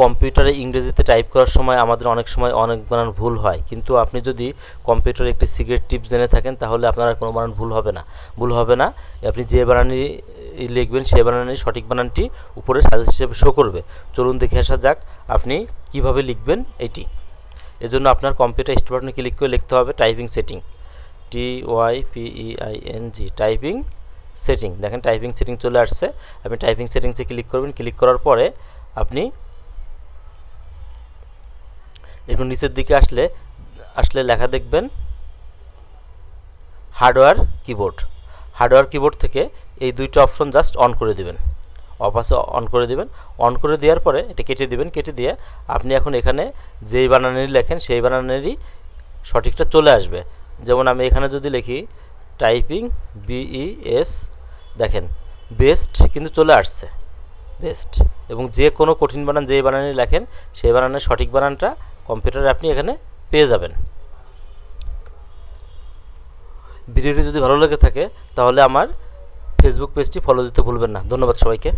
কম্পিউটারে ইংরেজিতে টাইপ করার সময় আমাদের অনেক সময় অনেক বানান ভুল হয়। কিন্তু আপনি যদি কম্পিউটারে একটি সিক্রেট টিপ জেনে থাকেন, তাহলে আপনার কোনো বানান ভুল হবে না। ভুল হবে না। আপনি যে বানানই লিখবেন সেই বানানই সঠিক বানানটি উপরে সাজেস্ট হিসেবে শো করবে। চলুন দেখে আসা যাক আপনি কীভাবে লিখবেন এটি। এজন্য আপনার কম্পিউটার স্টার্ট ক্লিক করে লিখতে হবে typing setting T Y P I N G typing setting দেখেন টাইপিং সেটিং চলে আসছে। আপনি টাইপিং সেটিংসে ক্লিক করবেন। ক্লিক করার পরে আপনি একটু নিচের দিকে আসলে আসলে লেখা দেখবেন, হার্ডওয়্যার কিবোর্ড। হার্ডওয়্যার কিবোর্ড থেকে এই দুইটা অপশন জাস্ট অন করে দিবেন। আছে অন করে দিবেন। অন করে দেওয়ার পরে এটা কেটে দিবেন, কেটে দিয়ে আপনি এখন এখানে যেই বানানেরই লেখেন, সেই বানানেরই সঠিকটা চলে আসবে। যেমন আমি এখানে যদি লিখি, টাইপিং বিই এস দেখেন, বেস্ট কিন্তু চলে আসছে। বেস্ট। এবং যে কোনো কঠিন বানান যেই বানানে লেখেন, সেই বানানের সঠিক বানানটা কম্পিউটারে আপনি এখানে পেয়ে যাবেন। ভিডিওটি যদি ভালো লেগে থাকে, তাহলে আমার ফেসবুক পেজটি ফলো দিতে ভুলবেন না। ধন্যবাদ সবাইকে।